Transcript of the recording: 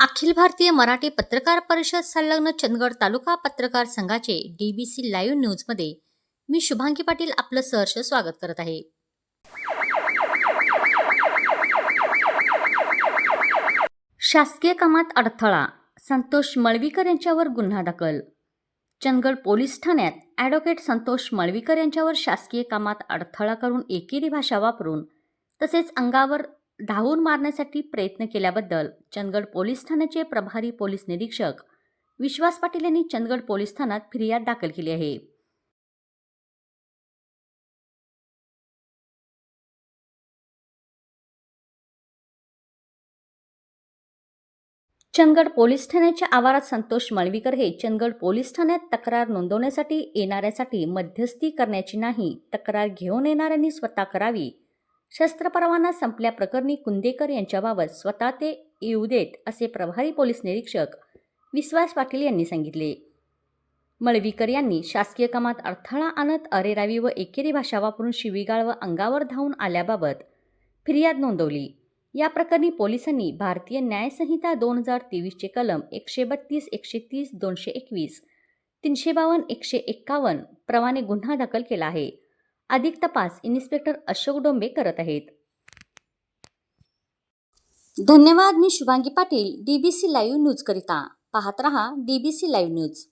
अखिल भारतीय मराठी पत्रकार परिषद संलग्न चंदगड तालुका पत्रकार संघाचे डीबीसी लाईव्ह न्यूजमध्ये मी शुभांगी पाटील आपलं सहर्ष स्वागत करत आहे. शासकीय कामात अडथळा संतोष मळवीकर यांच्यावर गुन्हा दाखल. चंदगड पोलीस ठाण्यात ॲडव्होकेट संतोष मळवीकर यांच्यावर शासकीय कामात अडथळा करून एकेरी भाषा वापरून तसेच अंगावर धावून मारण्यासाठी प्रयत्न केल्याबद्दल चंदगड पोलीस ठाण्याचे प्रभारी पोलीस निरीक्षक विश्वास पाटील यांनी चंदगड पोलीस ठाण्यात फिर्याद दाखल केली आहे. चंदगड पोलीस ठाण्याच्या आवारात संतोष मळवीकर हे चंदगड पोलीस ठाण्यात तक्रार नोंदवण्यासाठी येणाऱ्यासाठी मध्यस्थी करण्याची नाही तक्रार घेऊन येणाऱ्यांनी स्वतः करावी शस्त्र परवाना संपल्याप्रकरणी कुंदेकर यांच्याबाबत स्वतः ते येऊ देत असे प्रभारी पोलीस निरीक्षक विश्वास पाटील यांनी सांगितले. मळवीकर यांनी शासकीय कामात अडथळा आणत अरेरावी व एकेरी भाषा वापरून शिवीगाळ व अंगावर धावून आल्याबाबत फिर्याद नोंदवली. या प्रकरणी पोलिसांनी भारतीय न्यायसंहिता दोन हजार तेवीसचे कलम एकशे बत्तीस एकशे तीस दोनशे एकवीस तीनशे बावन्न एकशे एक्कावन्न प्रमाणे गुन्हा दाखल केला आहे. अधिक तपास इन्स्पेक्टर अशोक डोंबे करत आहेत. धन्यवाद मी Shubhangi Patil DBC live news करिता. पाहत रहा डीबीसी लाईव्ह न्यूज